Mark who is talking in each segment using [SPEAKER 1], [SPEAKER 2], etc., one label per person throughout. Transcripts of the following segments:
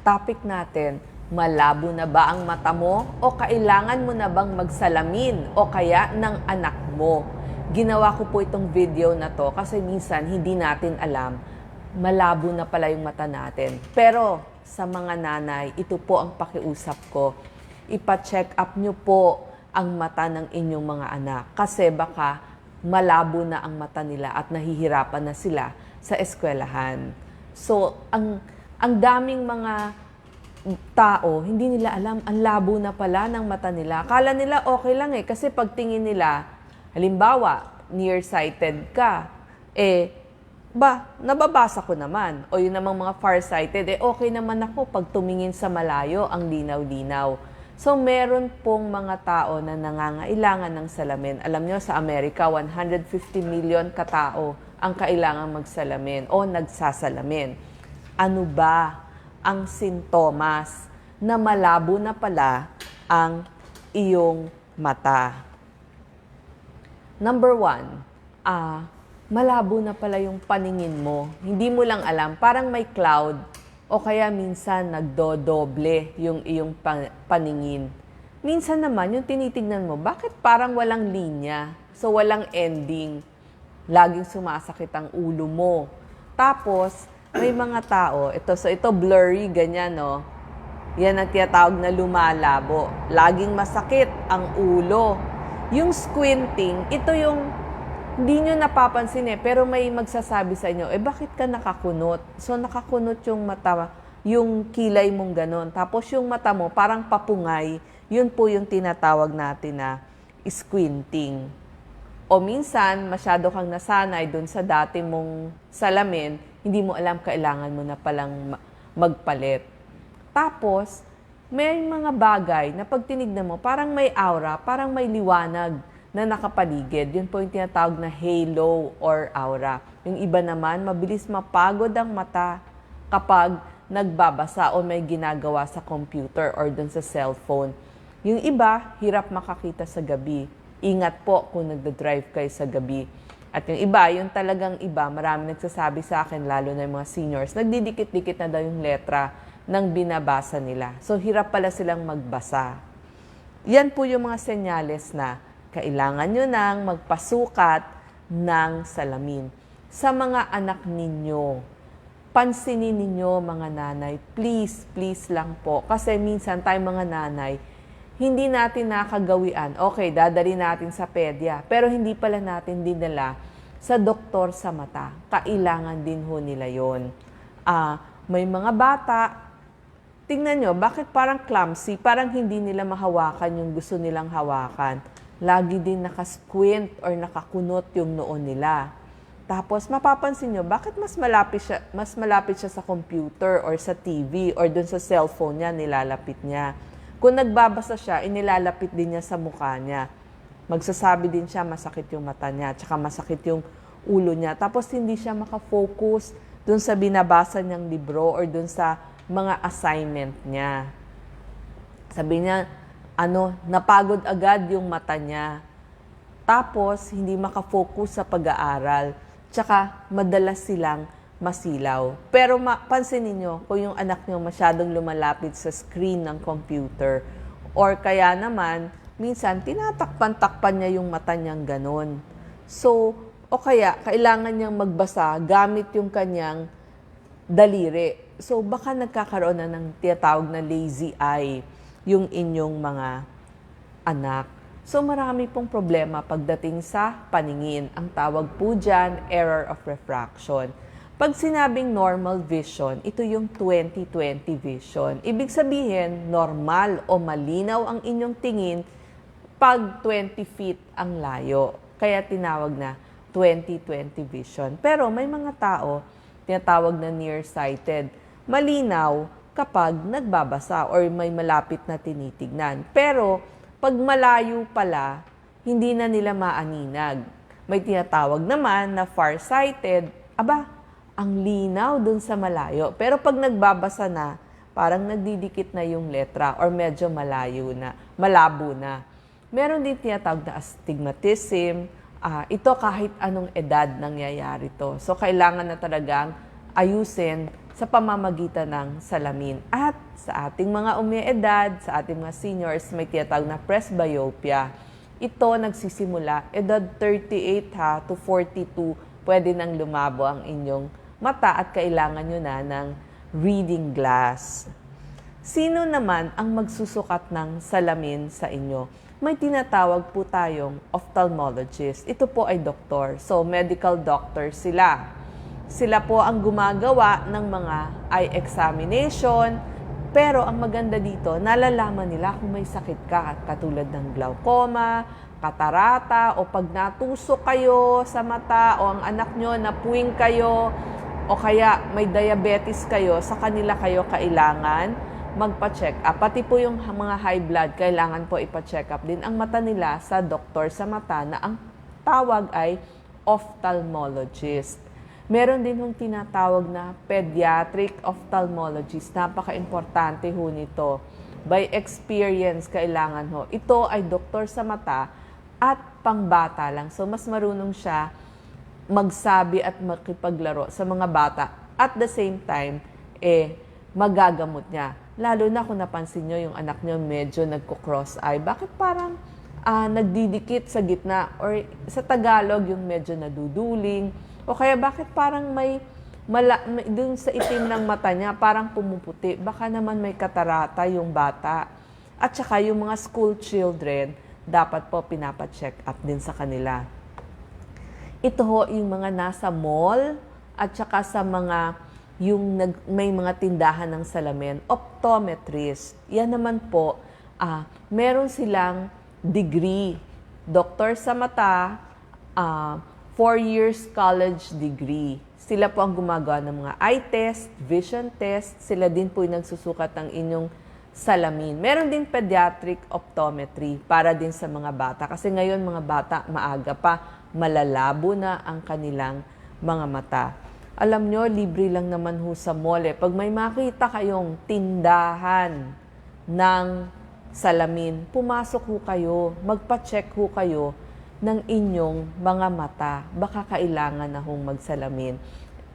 [SPEAKER 1] topic natin, malabo na ba ang mata mo o kailangan mo na bang magsalamin o kaya ng anak mo? Ginawa ko po itong video na to kasi minsan hindi natin alam, malabo na pala yung mata natin. Pero sa mga nanay, ito po ang pakiusap ko. Ipa-check up nyo po ang mata ng inyong mga anak kasi baka malabo na ang mata nila at nahihirapan na sila sa eskwelahan. So, ang ang daming mga tao, hindi nila alam, ang labo na pala ng mata nila. Akala nila okay lang eh, kasi pagtingin nila, halimbawa, nearsighted ka, eh, ba, nababasa ko naman. O yun namang mga farsighted, eh okay naman ako pag tumingin sa malayo, ang linaw-linaw. So, meron pong mga tao na nangangailangan ng salamin. Alam nyo, sa Amerika, 150 million katao ang kailangan magsalamin o nagsasalamin. Ano ba ang sintomas na malabo na pala ang iyong mata? Number one, ah, malabo na pala yung paningin mo. Hindi mo lang alam, parang may cloud o kaya minsan nagdodoble yung iyong pa- paningin. Minsan naman, yung tinitignan mo, bakit parang walang linya? So, walang ending. Laging sumasakit ang ulo mo. Tapos, may mga tao, ito, so ito blurry, ganyan, no? Yan ang tinatawag na lumalabo. Laging masakit ang ulo. Yung squinting, ito yung hindi nyo napapansin eh, pero may magsasabi sa inyo, eh bakit ka nakakunot? So nakakunot yung mata, yung kilay mong ganon. Tapos yung mata mo parang papungay, yun po yung tinatawag natin na squinting. O minsan, masyado kang nasanay dun sa dati mong salamin, hindi mo alam kailangan mo na palang ma- magpalit. Tapos, may mga bagay na pag tinignan mo, parang may aura, parang may liwanag na nakapaligid. Yun po yung tinatawag na halo or aura. Yung iba naman, mabilis mapagod ang mata kapag nagbabasa o may ginagawa sa computer or dun sa cellphone. Yung iba, hirap makakita sa gabi. Ingat po kung nagda-drive kayo sa gabi. At yung iba, yung talagang iba, marami nagsasabi sa akin, lalo na yung mga seniors, nagdidikit-dikit na daw yung letra ng binabasa nila. So, hirap pala silang magbasa. Yan po yung mga senyales na kailangan nyo nang magpasukat ng salamin. Sa mga anak ninyo, pansinin ninyo mga nanay, please, please lang po. Kasi minsan tayo mga nanay, hindi natin nakagawian. Okay, dadali natin sa pedya. Pero hindi pala natin dinala sa doktor sa mata. Kailangan din ho nila yon. Ah, may mga bata, tingnan nyo, bakit parang clumsy? Parang hindi nila mahawakan yung gusto nilang hawakan. Lagi din nakasquint or nakakunot yung noon nila. Tapos mapapansin nyo, bakit mas malapit siya, mas malapit siya sa computer or sa TV or dun sa cellphone niya, nilalapit niya. Kung nagbabasa siya, inilalapit din niya sa mukha niya. Magsasabi din siya, masakit yung mata niya, tsaka masakit yung ulo niya. Tapos hindi siya makafocus dun sa binabasa niyang libro or dun sa mga assignment niya. Sabi niya, ano, napagod agad yung mata niya. Tapos, hindi makafocus sa pag-aaral. Tsaka, madalas silang masilaw. Pero mapansin ninyo, kung yung anak nyo masyadong lumalapit sa screen ng computer, or kaya naman, minsan, tinatakpan-takpan niya yung mata niyang ganon. So, o kaya, kailangan niyang magbasa gamit yung kanyang daliri. So, baka nagkakaroon na ng tinatawag na lazy eye yung inyong mga anak. So, marami pong problema pagdating sa paningin. Ang tawag po dyan, error of refraction. Pag sinabing normal vision, ito yung 20-20 vision. Ibig sabihin, normal o malinaw ang inyong tingin pag 20 feet ang layo. Kaya tinawag na 20-20 vision. Pero may mga tao, tinatawag na nearsighted. Malinaw kapag nagbabasa or may malapit na tinitignan. Pero pag malayo pala, hindi na nila maaninag. May tinatawag naman na farsighted. Aba, ang linaw dun sa malayo. Pero pag nagbabasa na, parang nagdidikit na yung letra or medyo malayo na, malabo na. Meron din tinatawag na astigmatism. Ah, ito kahit anong edad nangyayari to. So, kailangan na talagang ayusin sa pamamagitan ng salamin. At sa ating mga umiedad, sa ating mga seniors, may tiyatawag na presbyopia. Ito nagsisimula, edad 38 ha, to 42, pwede nang lumabo ang inyong mata at kailangan nyo na ng reading glass. Sino naman ang magsusukat ng salamin sa inyo? May tinatawag po tayong ophthalmologist. Ito po ay doktor. So, medical doctor sila. Sila po ang gumagawa ng mga eye examination. Pero ang maganda dito, nalalaman nila kung may sakit ka, katulad ng glaucoma, katarata, o pag natusok kayo sa mata, o ang anak nyo napuwing kayo, o kaya may diabetes kayo, sa kanila kayo kailangan magpa-check up. Pati po yung mga high blood, kailangan po ipa-check up din ang mata nila sa doktor sa mata na ang tawag ay ophthalmologist. Meron din hong tinatawag na pediatric ophthalmologist. Napaka-importante ho nito. By experience, kailangan ho. Ito ay doktor sa mata at pangbata lang. So, mas marunong siya magsabi at makipaglaro sa mga bata. At the same time, eh, magagamot niya. Lalo na kung napansin nyo yung anak nyo medyo nagko-cross eye. Bakit parang ah, nagdidikit sa gitna? Or sa Tagalog, yung medyo naduduling. O kaya bakit parang may, mala, may dun sa itim ng mata niya, parang pumuputi. Baka naman may katarata yung bata. At saka yung mga school children, dapat po pinapacheck up din sa kanila. Ito ho yung mga nasa mall at saka sa mga yung nag, may mga tindahan ng salamin, optometrist. Yan naman po, ah, meron silang degree. Doktor sa mata, ah, four years college degree. Sila po ang gumagawa ng mga eye test, vision test. Sila din po yung nagsusukat ng inyong salamin. Meron din pediatric optometry para din sa mga bata. Kasi ngayon mga bata maaga pa, malalabo na ang kanilang mga mata. Alam nyo, libre lang naman ho sa mall eh. Pag may makita kayong tindahan ng salamin, pumasok ho kayo, magpa-check ho kayo ng inyong mga mata. Baka kailangan na hong magsalamin.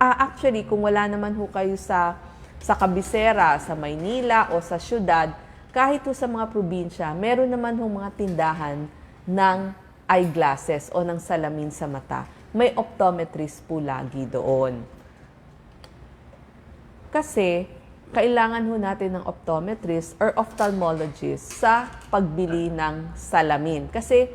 [SPEAKER 1] Ah, actually, kung wala naman ho kayo sa, sa kabisera, sa Maynila o sa syudad, kahit ho sa mga probinsya, meron naman ho mga tindahan ng eyeglasses o ng salamin sa mata. May optometrist po lagi doon. Kasi, kailangan ho natin ng optometrist or ophthalmologist sa pagbili ng salamin. Kasi,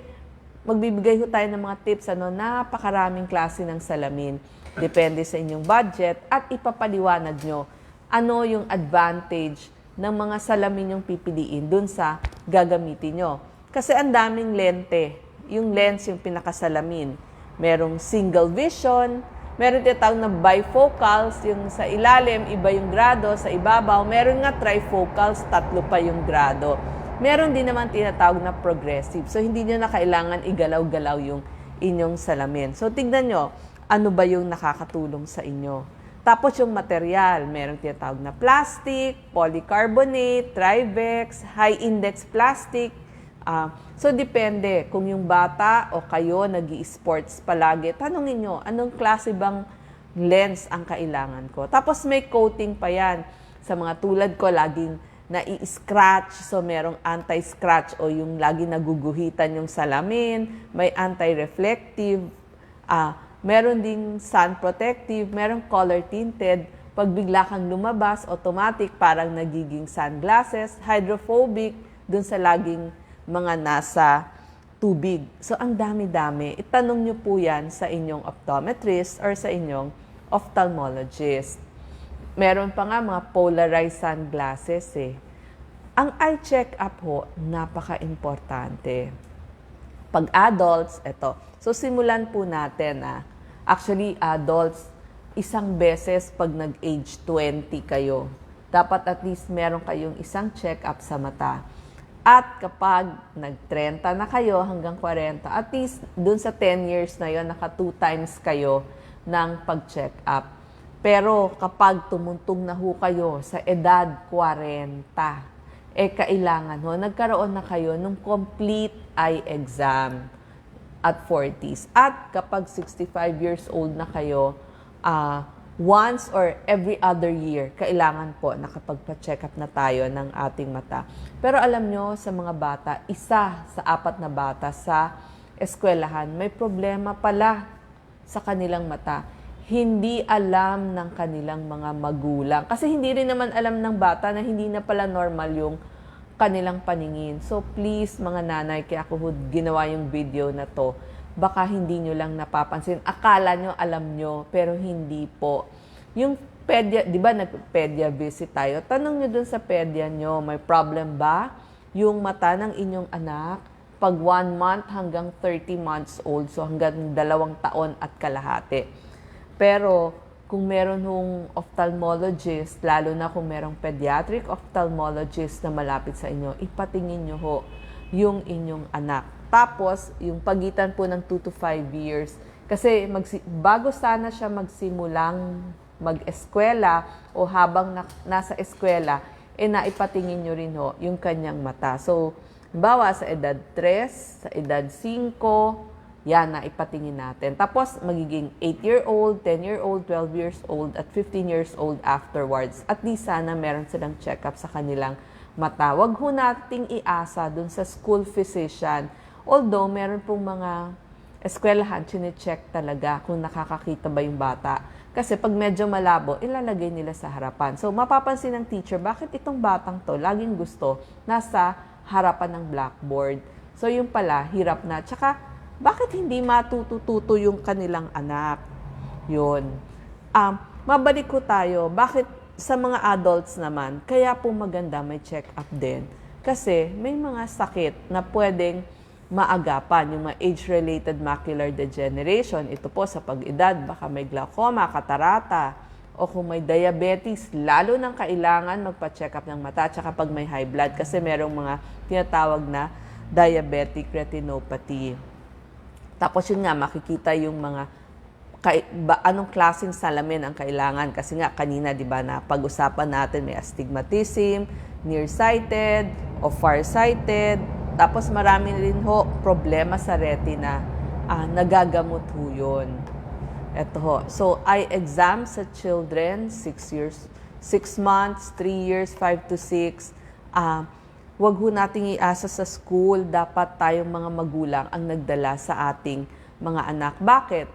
[SPEAKER 1] magbibigay ho tayo ng mga tips, ano, napakaraming klase ng salamin. Depende sa inyong budget at ipapaliwanag nyo ano yung advantage ng mga salamin yung pipiliin dun sa gagamitin nyo. Kasi ang daming lente. Yung lens yung pinakasalamin. Merong single vision, meron tinatawag na bifocals, yung sa ilalim, iba yung grado, sa ibabaw. Meron nga trifocals, tatlo pa yung grado. Meron din naman tinatawag na progressive. So, hindi nyo na kailangan igalaw-galaw yung inyong salamin. So, tignan nyo, ano ba yung nakakatulong sa inyo. Tapos yung material, meron tinatawag na plastic, polycarbonate, Trivex, high-index plastic. Ah, so, depende kung yung bata o kayo nag sports palagi. Tanongin nyo, anong klase bang lens ang kailangan ko? Tapos may coating pa yan. Sa mga tulad ko, laging nai-scratch. So, merong anti-scratch o yung lagi naguguhitan yung salamin. May anti-reflective. Ah, meron ding sun protective. Meron color tinted. Pag bigla kang lumabas, automatic parang nagiging sunglasses. Hydrophobic, dun sa laging mga nasa tubig. So, ang dami-dami. Itanong nyo po yan sa inyong optometrist or sa inyong ophthalmologist. Meron pa nga mga polarized sunglasses eh. Ang eye check-up ho, napaka-importante. Pag adults, eto. So, simulan po natin ah. Actually, adults, isang beses pag nag-age 20 kayo, dapat at least meron kayong isang check-up sa mata. At kapag nag-30 na kayo hanggang 40, at least dun sa 10 years na yon naka 2 times kayo ng pag-check up. Pero kapag tumuntong na ho kayo sa edad 40, eh kailangan ho, nagkaroon na kayo ng complete eye exam at 40s. At kapag 65 years old na kayo, ah once or every other year, kailangan po nakapagpa-check up na tayo ng ating mata. Pero alam nyo, sa mga bata, isa sa apat na bata sa eskwelahan, may problema pala sa kanilang mata. Hindi alam ng kanilang mga magulang. Kasi hindi rin naman alam ng bata na hindi na pala normal yung kanilang paningin. So please, mga nanay, kaya ako ginawa yung video na to, baka hindi nyo lang napapansin. Akala nyo, alam nyo, pero hindi po. Yung pedya, di ba nag-pedia visit tayo? Tanong nyo dun sa pedya nyo, may problem ba? Yung mata ng inyong anak, pag 1 month hanggang 30 months old, so hanggang dalawang taon at kalahati. Pero kung meron hong ophthalmologist, lalo na kung merong pediatric ophthalmologist na malapit sa inyo, ipatingin nyo ho yung inyong anak. Tapos, yung pagitan po ng 2 to 5 years, kasi magsi- bago sana siya magsimulang mag-eskwela o habang na- nasa eskwela, eh naipatingin nyo rin ho yung kanyang mata. So, bawa sa edad 3, sa edad 5, yan na ipatingin natin. Tapos, magiging 8-year-old, 10-year-old, 12 years old, at 15 years old afterwards. At least sana meron silang check-up sa kanilang mata. Huwag ho nating iasa dun sa school physician. Although, meron pong mga eskwelahan, chinecheck talaga kung nakakakita ba yung bata. Kasi pag medyo malabo, ilalagay nila sa harapan. So, mapapansin ng teacher, bakit itong batang to laging gusto nasa harapan ng blackboard? So, yung pala, hirap na. Tsaka, bakit hindi matutututo yung kanilang anak? Yun. Um, mabalik ko tayo, bakit sa mga adults naman, kaya po maganda may check-up din. Kasi may mga sakit na pwedeng maagapan, yung mga age-related macular degeneration. Ito po sa pag-edad, baka may glaucoma, katarata, o kung may diabetes, lalo nang kailangan magpa-check up ng mata, tsaka pag may high blood, kasi merong mga tinatawag na diabetic retinopathy. Tapos yun nga, makikita yung mga kay, ba, anong klaseng salamin ang kailangan. Kasi nga, kanina, di ba, na pag-usapan natin may astigmatism, nearsighted, o farsighted. Tapos marami rin ho problema sa retina. Ah, nagagamot ho yun. Ito ho. So, eye exam sa children, 6 years, 6 months, 3 years, 5 to 6. Ah, wag ho nating iasa sa school. Dapat tayong mga magulang ang nagdala sa ating mga anak. Bakit?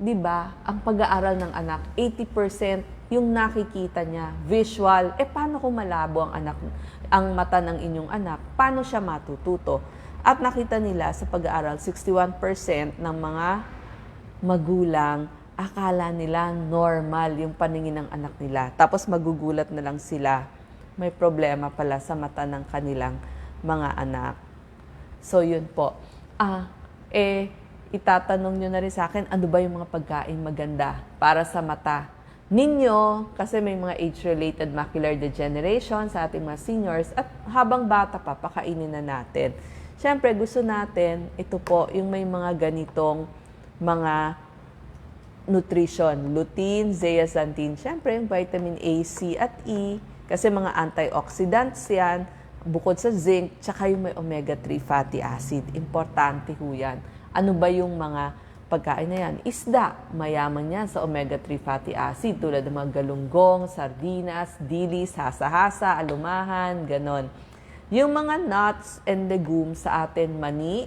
[SPEAKER 1] 'Di ba? Ang pag-aaral ng anak, 80% yung nakikita niya, visual. Eh paano kung malabo ang anak ang mata ng inyong anak? Paano siya matututo? At nakita nila sa pag-aaral, 61% ng mga magulang akala nila normal yung paningin ng anak nila. Tapos magugulat na lang sila, may problema pala sa mata ng kanilang mga anak. So yun po. Ah, eh, itatanong nyo na rin sa akin, ano ba yung mga pagkain maganda para sa mata ninyo? Kasi may mga age-related macular degeneration sa ating mga seniors at habang bata pa, pakainin na natin. Siyempre, gusto natin, ito po, yung may mga ganitong mga nutrition, lutein, zeaxanthin, syempre yung vitamin A, C at E, kasi mga antioxidants yan, bukod sa zinc, tsaka yung may omega-3 fatty acid. Importante ho yan. Ano ba yung mga pagkain na yan? Isda, mayaman yan sa omega-3 fatty acid, tulad ng mga galunggong, sardinas, dilis, hasa-hasa, alumahan, ganon. Yung mga nuts and legumes sa atin, mani,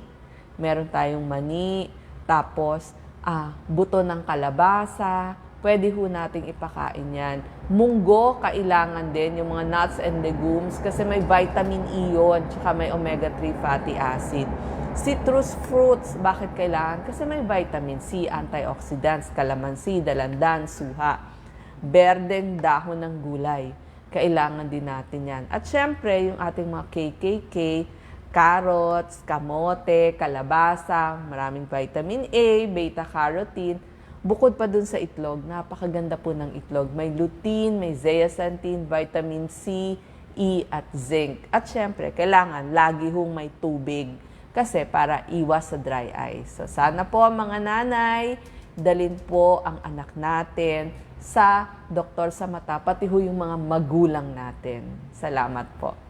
[SPEAKER 1] meron tayong mani, tapos ah, buto ng kalabasa, pwede ho nating ipakain yan. Munggo, kailangan din yung mga nuts and legumes kasi may vitamin E yun, tsaka may omega-3 fatty acid. Citrus fruits, bakit kailangan? Kasi may vitamin C, antioxidants, kalamansi, dalandan, suha. Berdeng dahon ng gulay, kailangan din natin yan. At syempre, yung ating mga KKK, carrots, kamote, kalabasa, maraming vitamin A, beta-carotene. Bukod pa dun sa itlog, napakaganda po ng itlog. May lutein, may zeaxanthin, vitamin C, E at zinc. At syempre, kailangan lagi hong may tubig kasi para iwas sa dry eyes. So sana po mga nanay, dalin po ang anak natin sa doktor sa mata, pati ho yung mga magulang natin. Salamat po.